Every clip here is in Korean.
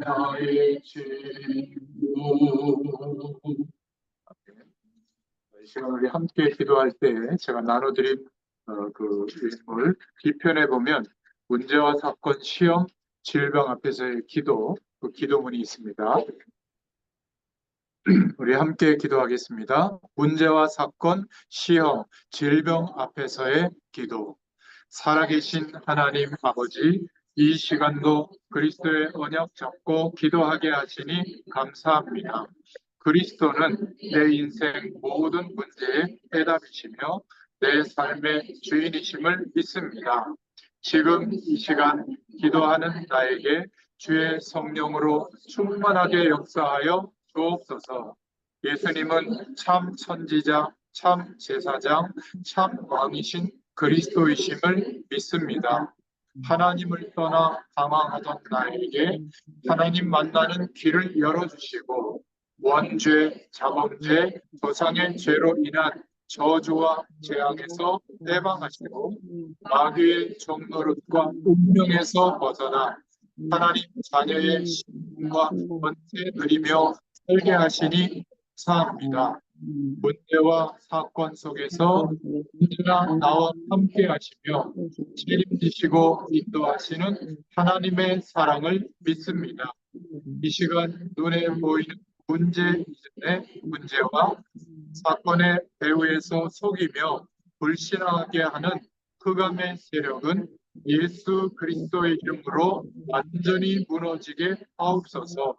나의 친구 이 시간 우리 함께 기도할 때 제가 나눠드린 어, 그 인물 뒤편에 보면 문제와 사건, 시험, 질병 앞에서의 기도, 그 기도문이 있습니다. 우리 함께 기도하겠습니다. 문제와 사건, 시험, 질병 앞에서의 기도. 살아계신 하나님 아버지, 이 시간도 그리스도의 언약 잡고 기도하게 하시니 감사합니다. 그리스도는 내 인생 모든 문제의 해답이시며 내 삶의 주인이심을 믿습니다. 지금 이 시간 기도하는 나에게 주의 성령으로 충만하게 역사하여 주옵소서. 예수님은 참 선지자, 참 제사장, 참 왕이신 그리스도이심을 믿습니다. 하나님을 떠나 방황하던 나에게 하나님 만나는 길을 열어주시고 원죄, 자범죄, 조상의 죄로 인한 저주와 재앙에서 해방하시고 마귀의 종노릇과 운명에서 벗어나 하나님 자녀의 신분과 번째 누리며 살게 하시니 감사합니다. 문제와 사건 속에서 언제나 나와 함께 하시며 책임지시고 인도하시는 하나님의 사랑을 믿습니다. 이 시간 눈에 보이는 문제 이전의 문제와 사건의 배후에서 속이며 불신하게 하는 흑암의 세력은 예수 그리스도의 이름으로 완전히 무너지게 하옵소서.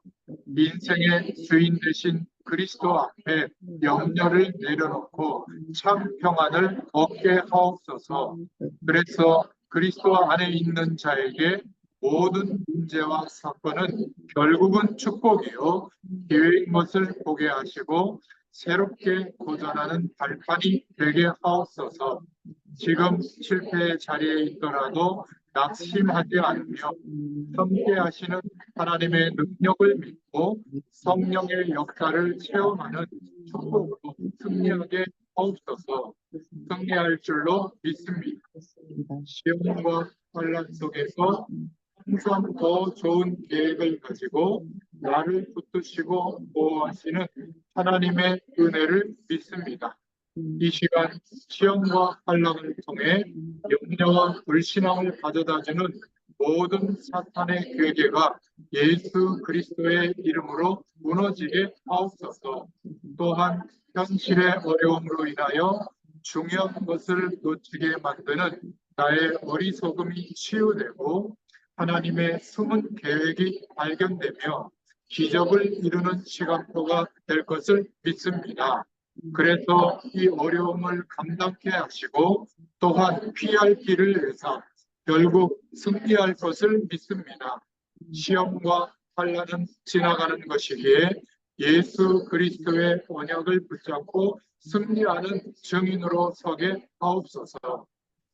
인생의 주인 되신 그리스도 앞에 염려를 내려놓고 참 평안을 얻게 하옵소서. 그래서 그리스도 안에 있는 자에게 모든 문제와 사건은 결국은 축복이요 기회인 것을 보게 하시고 새롭게 도전하는 발판이 되게 하옵소서. 지금 실패의 자리에 있더라도 낙심하지 않으며 함께 하시는 하나님의 능력을 믿고 성령의 역사를 체험하는 축복으로 승리하게 하옵소서. 승리할 줄로 믿습니다. 시험과 환란 속에서 항상 더 좋은 계획을 가지고 나를 붙드시고 보호하시는 하나님의 은혜를 믿습니다. 이 시간 시험과 환란을 통해 염려와 불신앙을 가져다주는 모든 사탄의 괴계가 예수 그리스도의 이름으로 무너지게 하옵소서. 또한 현실의 어려움으로 인하여 중요한 것을 놓치게 만드는 나의 어리석음이 치유되고 하나님의 숨은 계획이 발견되며 기적을 이루는 시간표가 될 것을 믿습니다. 그래서 이 어려움을 감당케 하시고 또한 피할 길을 내사 결국 승리할 것을 믿습니다. 시험과 환란은 지나가는 것이기에 예수 그리스도의 언약을 붙잡고 승리하는 증인으로 서게 하옵소서.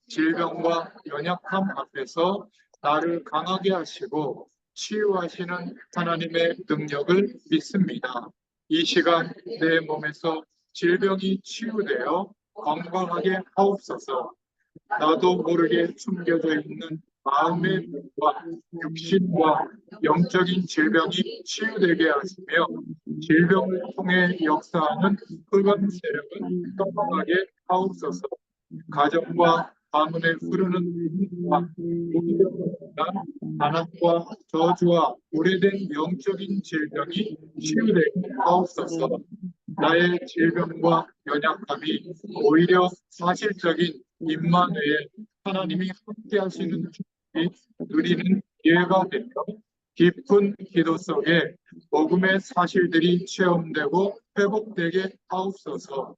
질병과 연약함 앞에서 나를 강하게 하시고 치유하시는 하나님의 능력을 믿습니다. 이 시간 내 몸에서 질병이 치유되어 건강하게 하옵소서. 나도 모르게 숨겨져 있는 마음의 병과 육신과 영적인 질병이 치유되게 하시며 질병을 통해 역사하는 흑암 세력은 떠나가게 하옵소서. 가정과 가문에 흐르는 반항과 저주와 오래된 영적인 질병이 치유되게 하옵소서. 나의 질병과 연약함이 오히려 사실적인 임만회에 하나님이 함께 하시는 축복이 누리는 기회가 되며 깊은 기도 속에 복음의 사실들이 체험되고 회복되게 하옵소서.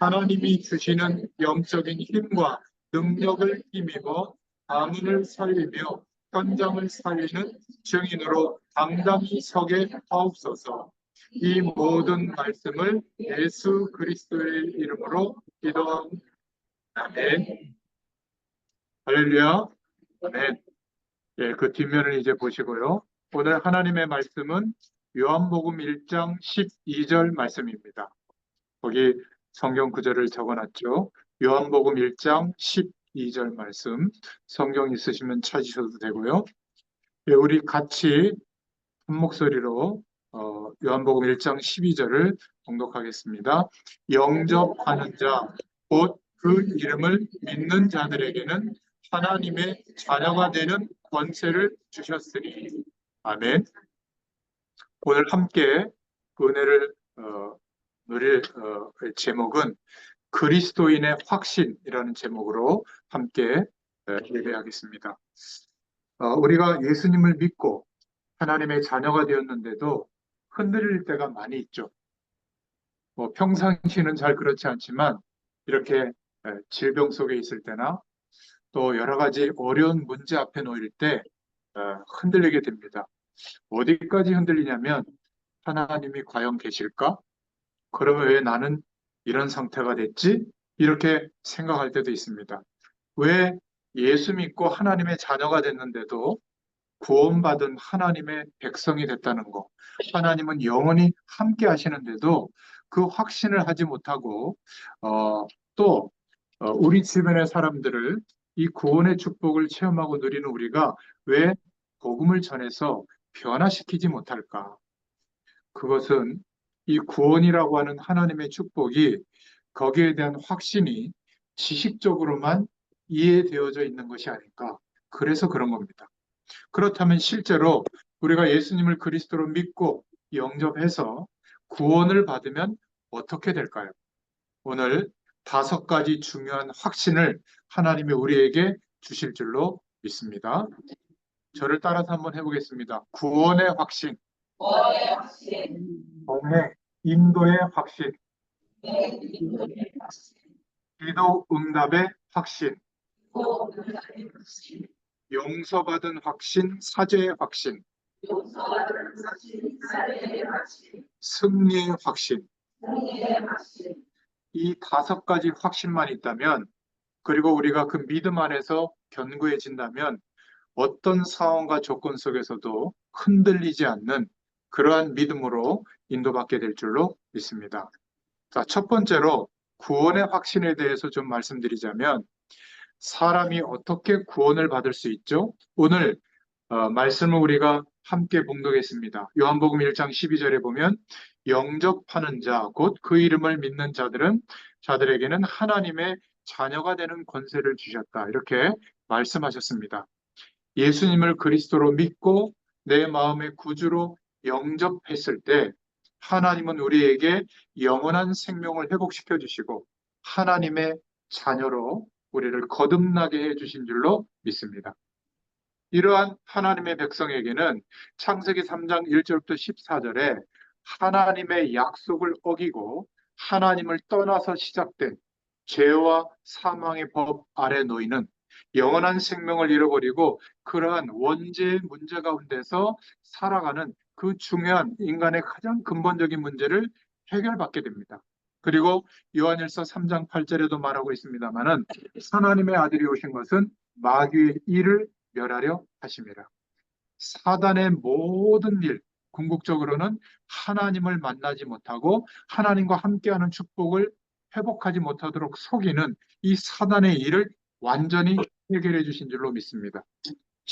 하나님이 주시는 영적인 힘과 능력을 힘입어 가문을 살리며 현장을 살리는 증인으로 당당히 서게 하옵소서. 이 모든 말씀을 예수 그리스도의 이름으로 기도합니다. 아멘. 할렐루야. 아멘. 예, 그 뒷면을 이제 보시고요. 오늘 하나님의 말씀은 요한복음 1장 12절 말씀입니다. 거기 성경 구절을 적어놨죠. 요한복음 1장 12절 말씀 성경 있으시면 찾으셔도 되고요. 예, 우리 같이 한 목소리로 어, 요한복음 1장 12절을 봉독하겠습니다. 영접하는 자, 곧 그 이름을 믿는 자들에게는 하나님의 자녀가 되는 권세를 주셨으니. 아멘. 오늘 함께 은혜를 어, 누릴 어, 제목은 그리스도인의 확신이라는 제목으로 함께 어, 예배하겠습니다. 어, 우리가 예수님을 믿고 하나님의 자녀가 되었는데도 흔들릴 때가 많이 있죠. 뭐 평상시는 잘 그렇지 않지만 이렇게 에, 질병 속에 있을 때나 또 여러 가지 어려운 문제 앞에 놓일 때 어, 흔들리게 됩니다. 어디까지 흔들리냐면 하나님이 과연 계실까? 그러면 왜 나는 이런 상태가 됐지? 이렇게 생각할 때도 있습니다. 왜 예수 믿고 하나님의 자녀가 됐는데도 구원받은 하나님의 백성이 됐다는 거. 하나님은 영원히 함께 하시는데도 그 확신을 하지 못하고, 어, 또, 어, 우리 주변의 사람들을 이 구원의 축복을 체험하고 누리는 우리가 왜 복음을 전해서 변화시키지 못할까? 그것은 이 구원이라고 하는 하나님의 축복이 거기에 대한 확신이 지식적으로만 이해되어져 있는 것이 아닐까. 그래서 그런 겁니다. 그렇다면 실제로 우리가 예수님을 그리스도로 믿고 영접해서 구원을 받으면 어떻게 될까요? 오늘 다섯 가지 중요한 확신을 하나님이 우리에게 주실 줄로 믿습니다. 저를 따라서 한번 해보겠습니다. 구원의 확신, 구원의 확신, 동행, 인도의 확신, 내 기도의 확신, 기도 응답의 확신, 용서받은 확신, 사죄의 확신, 용서받은 확신, 사례의 확신, 승리의 확신. 승리의 확신, 이 다섯 가지 확신만 있다면, 그리고 우리가 그 믿음 안에서 견고해진다면, 어떤 상황과 조건 속에서도 흔들리지 않는 그러한 믿음으로 인도받게 될 줄로 믿습니다. 자, 첫 번째로 구원의 확신에 대해서 좀 말씀드리자면, 사람이 어떻게 구원을 받을 수 있죠? 오늘 어, 말씀을 우리가 함께 봉독했습니다. 요한복음 1장 12절에 보면 영접하는 자, 곧 그 이름을 믿는 자들은 자들에게는 하나님의 자녀가 되는 권세를 주셨다. 이렇게 말씀하셨습니다. 예수님을 그리스도로 믿고 내 마음의 구주로 영접했을 때 하나님은 우리에게 영원한 생명을 회복시켜 주시고 하나님의 자녀로 우리를 거듭나게 해 주신 줄로 믿습니다. 이러한 하나님의 백성에게는 창세기 3장 1절부터 14절에 하나님의 약속을 어기고 하나님을 떠나서 시작된 죄와 사망의 법 아래 놓이는 영원한 생명을 잃어버리고 그러한 원죄의 문제 가운데서 살아가는 그 중요한 인간의 가장 근본적인 문제를 해결받게 됩니다. 그리고 요한일서 3장 8절에도 말하고 있습니다만은 하나님의 아들이 오신 것은 마귀의 일을 멸하려 하심이라. 사단의 모든 일, 궁극적으로는 하나님을 만나지 못하고 하나님과 함께하는 축복을 회복하지 못하도록 속이는 이 사단의 일을 완전히 해결해 주신 줄로 믿습니다.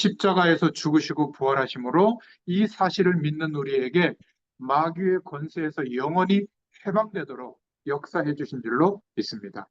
십자가에서 죽으시고 부활하심으로 이 사실을 믿는 우리에게 마귀의 권세에서 영원히 해방되도록 역사해 주신 줄로 믿습니다.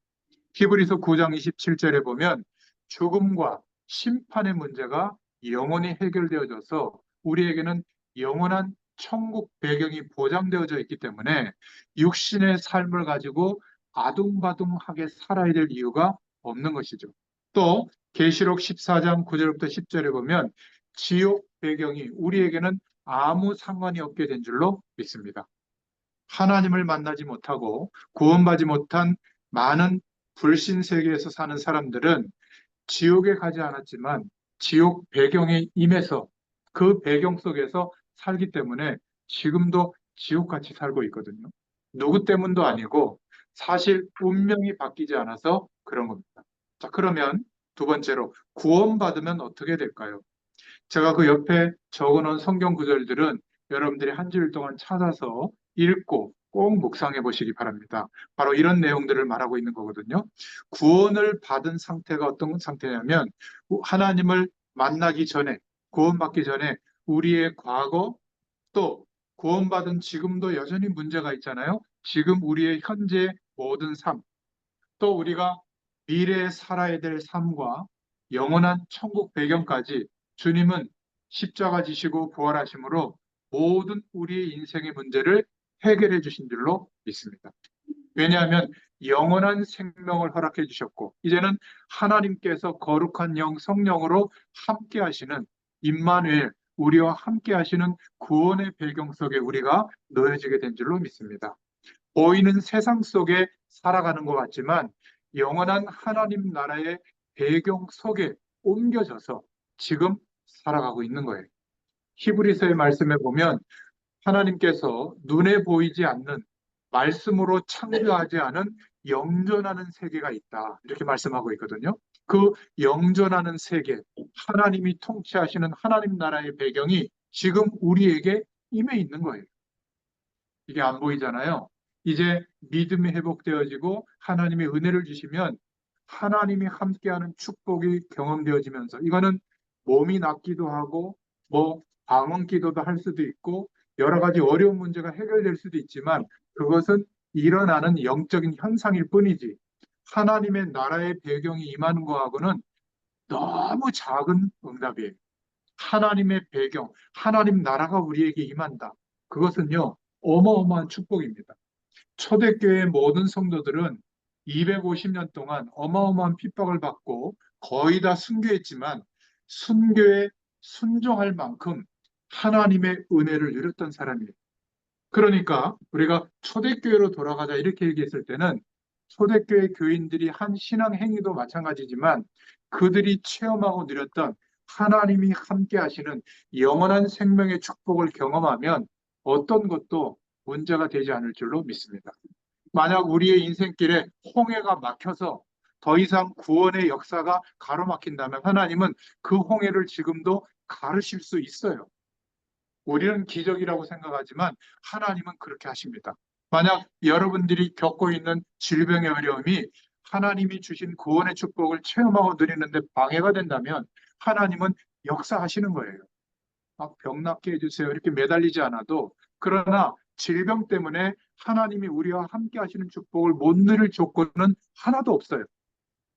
히브리서 9장 27절에 보면 죽음과 심판의 문제가 영원히 해결되어져서 우리에게는 영원한 천국 배경이 보장되어져 있기 때문에 육신의 삶을 가지고 아둥바둥하게 살아야 될 이유가 없는 것이죠. 또 계시록 14장 9절부터 10절에 보면 지옥 배경이 우리에게는 아무 상관이 없게 된 줄로 믿습니다. 하나님을 만나지 못하고 구원받지 못한 많은 불신 세계에서 사는 사람들은 지옥에 가지 않았지만 지옥 배경에 임해서 그 배경 속에서 살기 때문에 지금도 지옥같이 살고 있거든요. 누구 때문도 아니고 사실 운명이 바뀌지 않아서 그런 겁니다. 자, 그러면 두 번째로 구원받으면 어떻게 될까요? 제가 그 옆에 적어놓은 성경 구절들은 여러분들이 한 주일 동안 찾아서 읽고 꼭 묵상해 보시기 바랍니다. 바로 이런 내용들을 말하고 있는 거거든요. 구원을 받은 상태가 어떤 상태냐면 하나님을 만나기 전에 구원받기 전에 우리의 과거 또 구원받은 지금도 여전히 문제가 있잖아요. 지금 우리의 현재 모든 삶, 또 우리가 미래에 살아야 될 삶과 영원한 천국 배경까지 주님은 십자가 지시고 부활하심으로 모든 우리의 인생의 문제를 해결해 주신 줄로 믿습니다. 왜냐하면 영원한 생명을 허락해 주셨고 이제는 하나님께서 거룩한 영 성령으로 함께 하시는 임마누엘 우리와 함께 하시는 구원의 배경 속에 우리가 놓여지게 된 줄로 믿습니다. 보이는 세상 속에 살아가는 것 같지만 영원한 하나님 나라의 배경 속에 옮겨져서 지금 살아가고 있는 거예요. 히브리서의 말씀에 보면 하나님께서 눈에 보이지 않는 말씀으로 창조하지 않은 영존하는 세계가 있다. 이렇게 말씀하고 있거든요. 그 영존하는 세계, 하나님이 통치하시는 하나님 나라의 배경이 지금 우리에게 임해 있는 거예요. 이게 안 보이잖아요. 이제 믿음이 회복되어지고 하나님의 은혜를 주시면 하나님이 함께하는 축복이 경험되어지면서 이거는 몸이 낫기도 하고 뭐 방언 기도도 할 수도 있고 여러 가지 어려운 문제가 해결될 수도 있지만 그것은 일어나는 영적인 현상일 뿐이지 하나님의 나라의 배경이 임하는 거하고는 너무 작은 응답이에요. 하나님의 배경, 하나님 나라가 우리에게 임한다. 그것은요, 어마어마한 축복입니다. 초대교회 모든 성도들은 250년 동안 어마어마한 핍박을 받고 거의 다 순교했지만 순교에 순종할 만큼 하나님의 은혜를 누렸던 사람이에요. 그러니까 우리가 초대교회로 돌아가자 이렇게 얘기했을 때는 초대교회 교인들이 한 신앙 행위도 마찬가지지만 그들이 체험하고 누렸던 하나님이 함께 하시는 영원한 생명의 축복을 경험하면 어떤 것도 문제가 되지 않을 줄로 믿습니다. 만약 우리의 인생길에 홍해가 막혀서 더 이상 구원의 역사가 가로막힌다면 하나님은 그 홍해를 지금도 가르실 수 있어요. 우리는 기적이라고 생각하지만 하나님은 그렇게 하십니다. 만약 여러분들이 겪고 있는 질병의 어려움이 하나님이 주신 구원의 축복을 체험하고 누리는데 방해가 된다면 하나님은 역사하시는 거예요. 막 병 낫게 해주세요. 이렇게 매달리지 않아도 그러나 질병 때문에 하나님이 우리와 함께 하시는 축복을 못 누릴 조건은 하나도 없어요.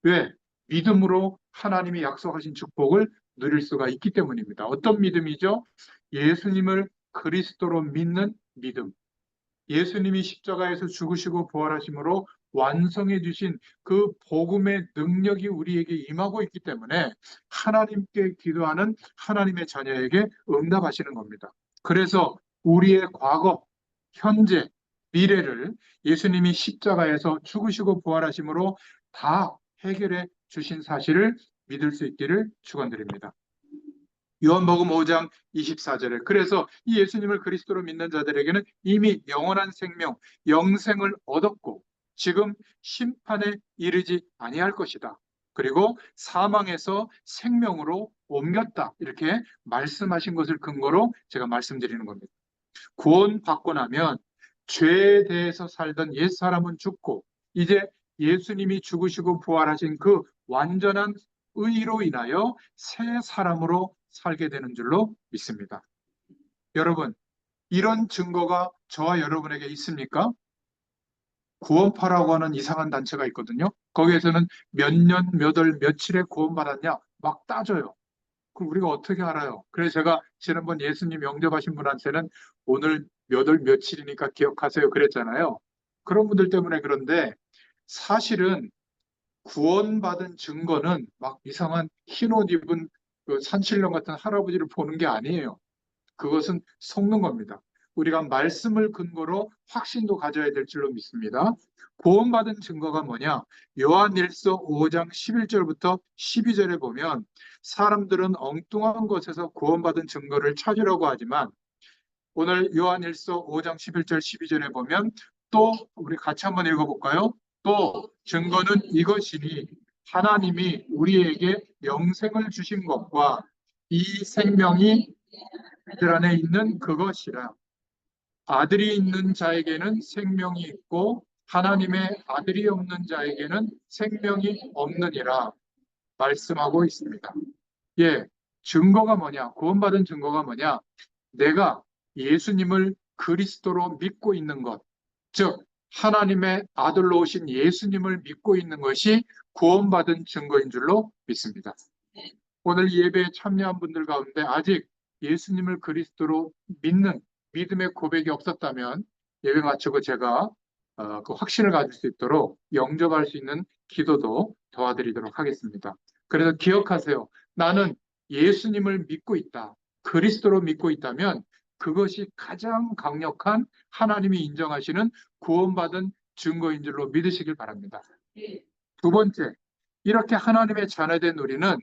왜? 믿음으로 하나님이 약속하신 축복을 누릴 수가 있기 때문입니다. 어떤 믿음이죠? 예수님을 그리스도로 믿는 믿음. 예수님이 십자가에서 죽으시고 부활하심으로 완성해 주신 그 복음의 능력이 우리에게 임하고 있기 때문에 하나님께 기도하는 하나님의 자녀에게 응답하시는 겁니다. 그래서 우리의 과거, 현재, 미래를 예수님이 십자가에서 죽으시고 부활하심으로 다 해결해 주신 사실을 믿을 수 있기를 축원드립니다. 요한복음 5장 24절에 그래서 이 예수님을 그리스도로 믿는 자들에게는 이미 영원한 생명, 영생을 얻었고 지금 심판에 이르지 아니할 것이다. 그리고 사망에서 생명으로 옮겼다. 이렇게 말씀하신 것을 근거로 제가 말씀드리는 겁니다. 구원받고 나면 죄에 대해서 살던 옛 사람은 죽고 이제 예수님이 죽으시고 부활하신 그 완전한 의로 인하여 새 사람으로 살게 되는 줄로 믿습니다. 여러분, 이런 증거가 저와 여러분에게 있습니까? 구원파라고 하는 이상한 단체가 있거든요. 거기에서는 몇 년, 몇 월, 며칠에 구원받았냐 막 따져요. 그럼 우리가 어떻게 알아요? 그래서 제가 지난번 예수님 영접하신 분한테는 오늘 몇월 며칠이니까 기억하세요 그랬잖아요. 그런 분들 때문에 그런데 사실은 구원받은 증거는 막 이상한 흰 옷 입은 그 산신령 같은 할아버지를 보는 게 아니에요. 그것은 속는 겁니다. 우리가 말씀을 근거로 확신도 가져야 될 줄로 믿습니다. 구원받은 증거가 뭐냐? 요한일서 5장 11절부터 12절에 보면 사람들은 엉뚱한 것에서 구원받은 증거를 찾으려고 하지만 오늘 요한일서 5장 11절 12절에 보면 또 우리 같이 한번 읽어볼까요? 또 증거는 이것이니 하나님이 우리에게 영생을 주신 것과 이 생명이 그들 안에 있는 그것이라. 아들이 있는 자에게는 생명이 있고 하나님의 아들이 없는 자에게는 생명이 없느니라 말씀하고 있습니다. 예, 증거가 뭐냐? 구원받은 증거가 뭐냐? 내가 예수님을 그리스도로 믿고 있는 것, 즉 하나님의 아들로 오신 예수님을 믿고 있는 것이 구원받은 증거인 줄로 믿습니다. 오늘 예배에 참여한 분들 가운데 아직 예수님을 그리스도로 믿는 믿음의 고백이 없었다면 예배 마치고 제가 어, 그 확신을 가질 수 있도록 영접할 수 있는 기도도 도와드리도록 하겠습니다. 그래서 기억하세요. 나는 예수님을 믿고 있다. 그리스도로 믿고 있다면 그것이 가장 강력한 하나님이 인정하시는 구원받은 증거인 줄로 믿으시길 바랍니다. 두 번째, 이렇게 하나님의 자녀된 우리는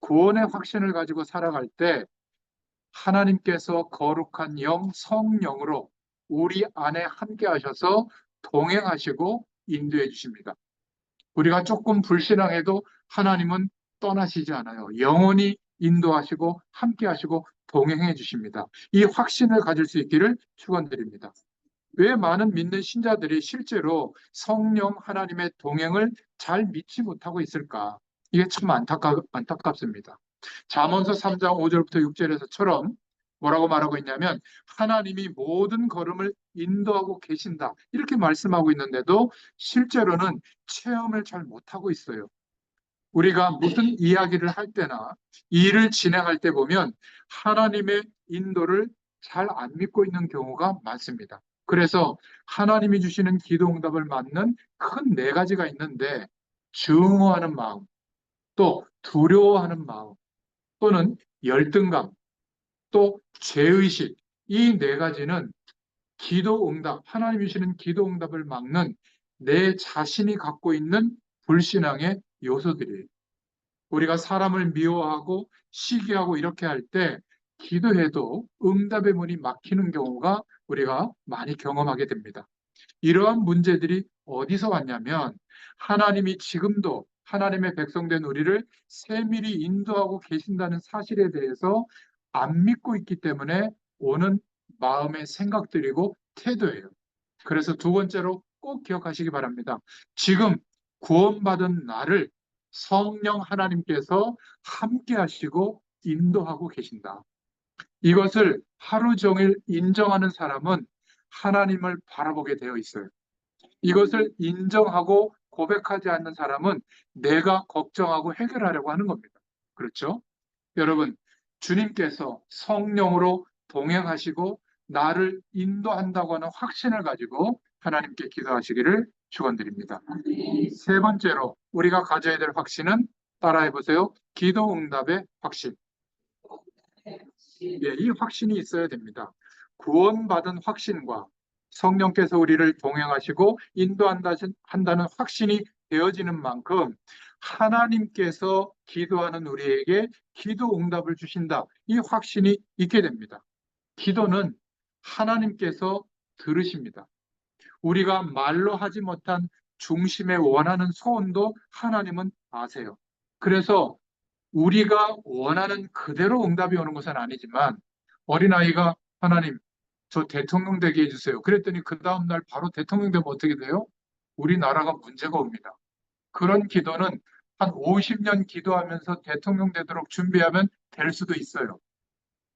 구원의 확신을 가지고 살아갈 때 하나님께서 거룩한 영, 성령으로 우리 안에 함께 하셔서 동행하시고 인도해 주십니다. 우리가 조금 불신앙해도 하나님은 떠나시지 않아요. 영원히 인도하시고 함께 하시고 동행해 주십니다. 이 확신을 가질 수 있기를 축원드립니다. 왜 많은 믿는 신자들이 실제로 성령 하나님의 동행을 잘 믿지 못하고 있을까? 이게 참 안타깝, 안타깝습니다. 잠언서 3장 5절부터 6절에서처럼 뭐라고 말하고 있냐면 하나님이 모든 걸음을 인도하고 계신다. 이렇게 말씀하고 있는데도 실제로는 체험을 잘 못하고 있어요. 우리가 무슨 이야기를 할 때나 일을 진행할 때 보면 하나님의 인도를 잘 안 믿고 있는 경우가 많습니다. 그래서 하나님이 주시는 기도 응답을 맞는 큰 네 가지가 있는데 증오하는 마음, 또 두려워하는 마음, 또는 열등감, 또 죄의식 이 네 가지는 기도 응답, 하나님이 주시는 기도 응답을 막는 내 자신이 갖고 있는 불신앙의 요소들이에요. 우리가 사람을 미워하고 시기하고 이렇게 할 때 기도해도 응답의 문이 막히는 경우가 우리가 많이 경험하게 됩니다. 이러한 문제들이 어디서 왔냐면 하나님이 지금도 하나님의 백성된 우리를 세밀히 인도하고 계신다는 사실에 대해서 안 믿고 있기 때문에 오는 마음의 생각들이고 태도예요. 그래서 두 번째로 꼭 기억하시기 바랍니다. 지금 구원받은 나를 성령 하나님께서 함께 하시고 인도하고 계신다. 이것을 하루 종일 인정하는 사람은 하나님을 바라보게 되어 있어요. 이것을 인정하고 고백하지 않는 사람은 내가 걱정하고 해결하려고 하는 겁니다. 그렇죠? 여러분, 주님께서 성령으로 동행하시고 나를 인도한다고 하는 확신을 가지고 하나님께 기도하시기를 축원드립니다. 세 번째로 우리가 가져야 될 확신은 따라해 보세요. 기도 응답의 확신. 예, 이 확신이 있어야 됩니다. 구원받은 확신과 성령께서 우리를 동행하시고 인도한다는 확신이 되어지는 만큼 하나님께서 기도하는 우리에게 기도 응답을 주신다. 이 확신이 있게 됩니다. 기도는 하나님께서 들으십니다. 우리가 말로 하지 못한 중심에 원하는 소원도 하나님은 아세요. 그래서 우리가 원하는 그대로 응답이 오는 것은 아니지만 어린아이가 하나님 저 대통령 되게 해주세요. 그랬더니 그 다음날 바로 대통령 되면 어떻게 돼요? 우리나라가 문제가 옵니다. 그런 기도는 한 50년 기도하면서 대통령 되도록 준비하면 될 수도 있어야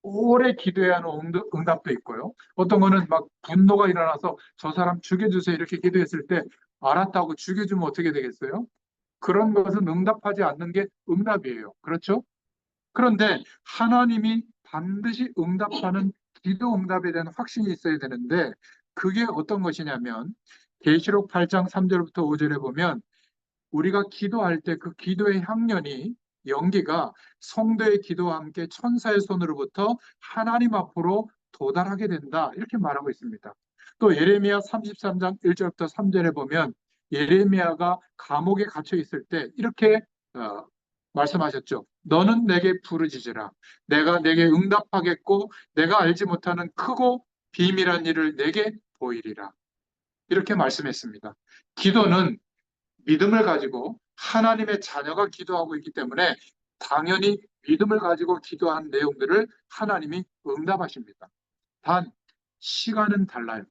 오래 기도해야 하는 응답- 응답도 있고요. 어떤 거는 막 분노가 일어나서 저 사람 죽여주세요 이렇게 기도했을 때 알았다고 죽여주면 어떻게 되겠어요? 그런 것은 응답하지 않는 게 응답이에요. 그렇죠? 그런데 하나님이 반드시 응답하는 기도 응답에 대한 확신이 있어야 되는데 그게 어떤 것이냐면 계시록 8장 3절부터 5절에 보면 우리가 기도할 때 그 기도의 향연이 연기가 성도의 기도와 함께 천사의 손으로부터 하나님 앞으로 도달하게 된다. 이렇게 말하고 있습니다. 또 예레미야 33장 1절부터 3절에 보면 예레미야가 감옥에 갇혀 있을 때 이렇게 어, 말씀하셨죠. 너는 내게 부르짖으라. 내가 내게 응답하겠고 내가 알지 못하는 크고 비밀한 일을 내게 보이리라. 이렇게 말씀했습니다. 기도는 믿음을 가지고 하나님의 자녀가 기도하고 있기 때문에 당연히 믿음을 가지고 기도한 내용들을 하나님이 응답하십니다. 단 시간은 달라요.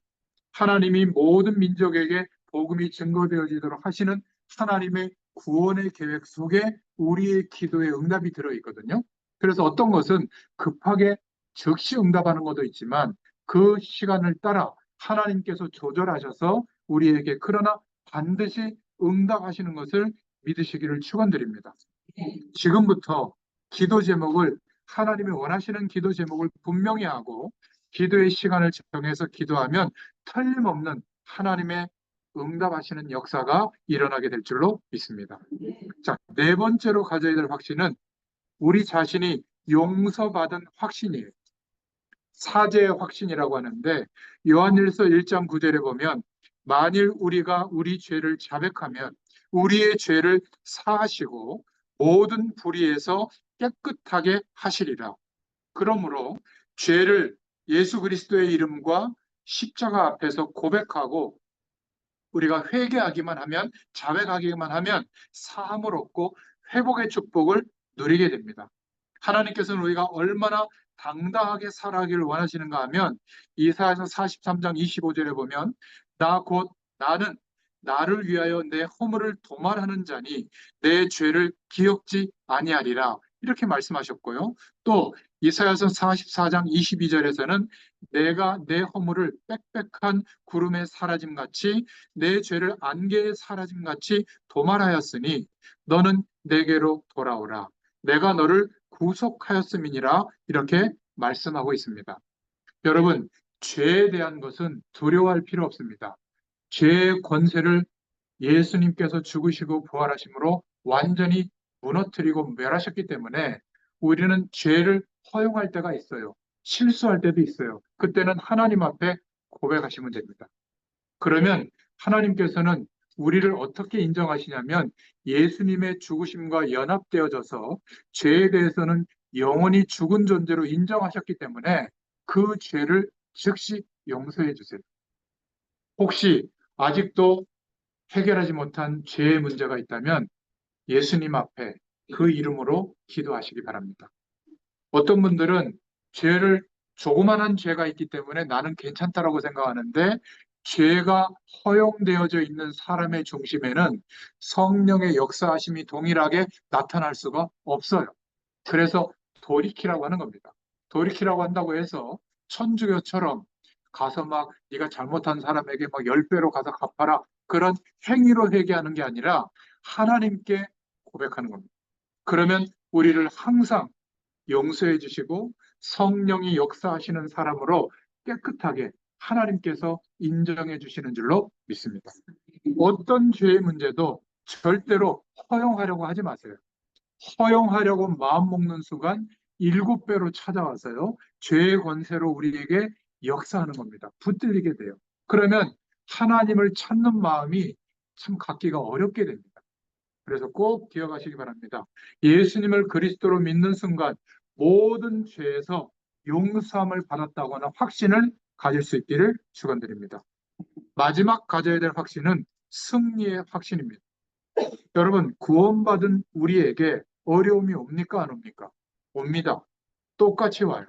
하나님이 모든 민족에게 복음이 증거되어지도록 하시는 하나님의 구원의 계획 속에 우리의 기도에 응답이 들어 있거든요. 그래서 어떤 것은 급하게 즉시 응답하는 것도 있지만 그 시간을 따라 하나님께서 조절하셔서 우리에게 그러나 반드시 응답하시는 것을 믿으시기를 축원드립니다. 지금부터 기도 제목을 하나님이 원하시는 기도 제목을 분명히 하고 기도의 시간을 정해서 기도하면 틀림없는 하나님의 응답하시는 역사가 일어나게 될 줄로 믿습니다. 자, 네 번째로 가져야 될 확신은 우리 자신이 용서받은 확신이에요. 사죄의 확신이라고 하는데 요한일서 1장 9절에 보면 만일 우리가 우리 죄를 자백하면 우리의 죄를 사하시고 모든 불의에서 깨끗하게 하시리라. 그러므로 죄를 예수 그리스도의 이름과 십자가 앞에서 고백하고 우리가 회개하기만 하면 자백하기만 하면 사함을 얻고 회복의 축복을 누리게 됩니다. 하나님께서는 우리가 얼마나 당당하게 살아가기를 원하시는가 하면 이사야서 43장 25절에 보면 나 곧 나는 나를 위하여 내 허물을 도말하는 자니 내 죄를 기억지 아니하리라 이렇게 말씀하셨고요. 또 이사야서 44장 22절에서는 내가 내 허물을 빽빽한 구름에 사라짐 같이 내 죄를 안개에 사라짐 같이 도말하였으니 너는 내게로 돌아오라. 내가 너를 구속하였음이니라 이렇게 말씀하고 있습니다. 여러분, 죄에 대한 것은 두려워할 필요 없습니다. 죄의 권세를 예수님께서 죽으시고 부활하심으로 완전히 무너뜨리고 멸하셨기 때문에 우리는 죄를 허용할 때가 있어요. 실수할 때도 있어요. 그때는 하나님 앞에 고백하시면 됩니다. 그러면 하나님께서는 우리를 어떻게 인정하시냐면 예수님의 죽으심과 연합되어져서 죄에 대해서는 영원히 죽은 존재로 인정하셨기 때문에 그 죄를 즉시 용서해 주세요. 혹시 아직도 해결하지 못한 죄의 문제가 있다면 예수님 앞에 그 이름으로 기도하시기 바랍니다. 어떤 분들은 죄를 조그만한 죄가 있기 때문에 나는 괜찮다라고 생각하는데 죄가 허용되어져 있는 사람의 중심에는 성령의 역사하심이 동일하게 나타날 수가 없어요. 그래서 돌이키라고 하는 겁니다. 돌이키라고 한다고 해서 천주교처럼 가서 막 네가 잘못한 사람에게 막 열 배로 가서 갚아라 그런 행위로 회개하는 게 아니라 하나님께 고백하는 겁니다. 그러면 우리를 항상 용서해 주시고 성령이 역사하시는 사람으로 깨끗하게 하나님께서 인정해 주시는 줄로 믿습니다. 어떤 죄의 문제도 절대로 허용하려고 하지 마세요. 허용하려고 마음 먹는 순간 일곱 배로 찾아와서요. 죄의 권세로 우리에게 역사하는 겁니다. 붙들리게 돼요. 그러면 하나님을 찾는 마음이 참 갖기가 어렵게 됩니다. 그래서 꼭 기억하시기 바랍니다. 예수님을 그리스도로 믿는 순간 모든 죄에서 용서함을 받았다고 하는 확신을 가질 수 있기를 축원드립니다. 마지막 가져야 될 확신은 승리의 확신입니다. 여러분 구원받은 우리에게 어려움이 옵니까 안 옵니까? 옵니다. 똑같이 와요.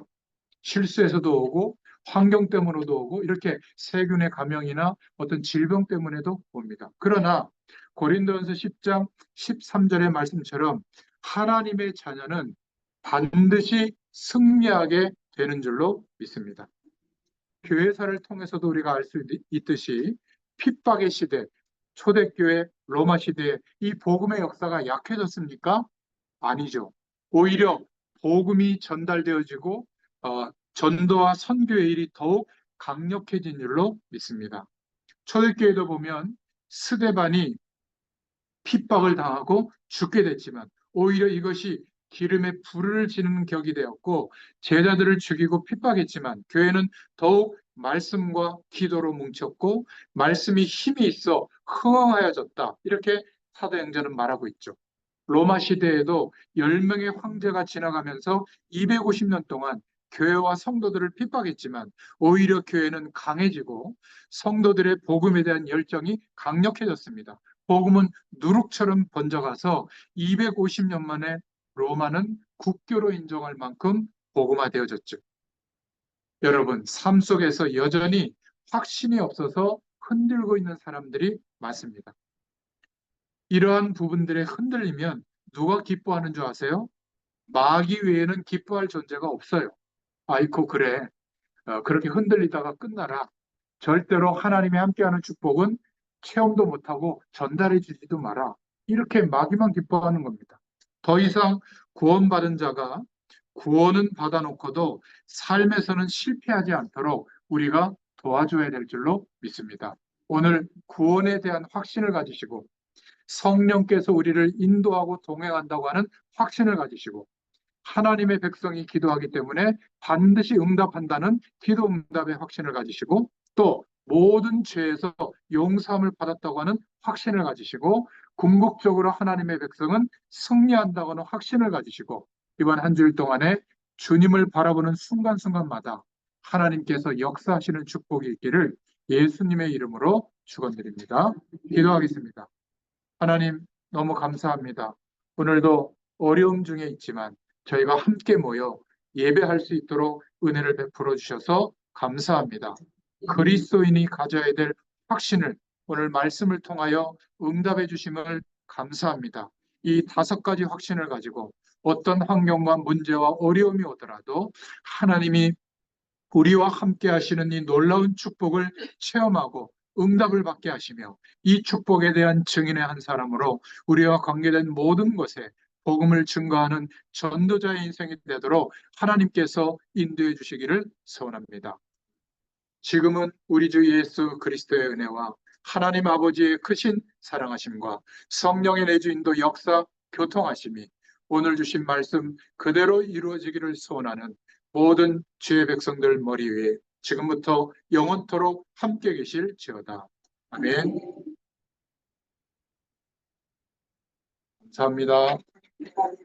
실수에서도 오고 환경 때문에도 오고 이렇게 세균의 감염이나 어떤 질병 때문에도 옵니다. 그러나 고린도전서 10장 13절의 말씀처럼 하나님의 자녀는 반드시 승리하게 되는 줄로 믿습니다. 교회사를 통해서도 우리가 알 수 있듯이 핍박의 시대, 초대교회 로마 시대에 이 복음의 역사가 약해졌습니까? 아니죠. 오히려 복음이 전달되어지고 어, 전도와 선교의 일이 더욱 강력해진 줄로 믿습니다. 초대교회도 보면 스데반이 핍박을 당하고 죽게 됐지만 오히려 이것이 기름에 불을 지는 격이 되었고 제자들을 죽이고 핍박했지만 교회는 더욱 말씀과 기도로 뭉쳤고 말씀이 힘이 있어 흥황하여졌다. 이렇게 사도행전은 말하고 있죠. 로마 시대에도 10명의 황제가 지나가면서 250년 동안 교회와 성도들을 핍박했지만 오히려 교회는 강해지고 성도들의 복음에 대한 열정이 강력해졌습니다. 복음은 누룩처럼 번져가서 250년 만에 로마는 국교로 인정할 만큼 복음화되어졌죠. 여러분, 삶 속에서 여전히 확신이 없어서 흔들고 있는 사람들이 많습니다. 이러한 부분들에 흔들리면 누가 기뻐하는 줄 아세요? 마귀 외에는 기뻐할 존재가 없어요. 아이코 그래. 어, 그렇게 흔들리다가 끝나라. 절대로 하나님이 함께하는 축복은 체험도 못하고 전달해 주지도 마라. 이렇게 마귀만 기뻐하는 겁니다. 더 이상 구원받은 자가 구원은 받아놓고도 삶에서는 실패하지 않도록 우리가 도와줘야 될 줄로 믿습니다. 오늘 구원에 대한 확신을 가지시고 성령께서 우리를 인도하고 동행한다고 하는 확신을 가지시고 하나님의 백성이 기도하기 때문에 반드시 응답한다는 기도 응답의 확신을 가지시고 또 모든 죄에서 용서함을 받았다고 하는 확신을 가지시고 궁극적으로 하나님의 백성은 승리한다고 하는 확신을 가지시고 이번 한 주일 동안에 주님을 바라보는 순간순간마다 하나님께서 역사하시는 축복이 있기를 예수님의 이름으로 축원드립니다. 기도하겠습니다. 하나님 너무 감사합니다. 오늘도 어려움 중에 있지만 저희가 함께 모여 예배할 수 있도록 은혜를 베풀어 주셔서 감사합니다. 그리스도인이 가져야 될 확신을 오늘 말씀을 통하여 응답해 주심을 감사합니다. 이 다섯 가지 확신을 가지고 어떤 환경과 문제와 어려움이 오더라도 하나님이 우리와 함께 하시는 이 놀라운 축복을 체험하고 응답을 받게 하시며 이 축복에 대한 증인의 한 사람으로 우리와 관계된 모든 것에 복음을 증거하는 전도자의 인생이 되도록 하나님께서 인도해 주시기를 소원합니다. 지금은 우리 주 예수 그리스도의 은혜와 하나님 아버지의 크신 사랑하심과 성령의 내 주인도 역사 교통하심이 오늘 주신 말씀 그대로 이루어지기를 소원하는 모든 주의 백성들 머리 위에 지금부터 영원토록 함께 계실 지어다. 아멘. 감사합니다. Gracias.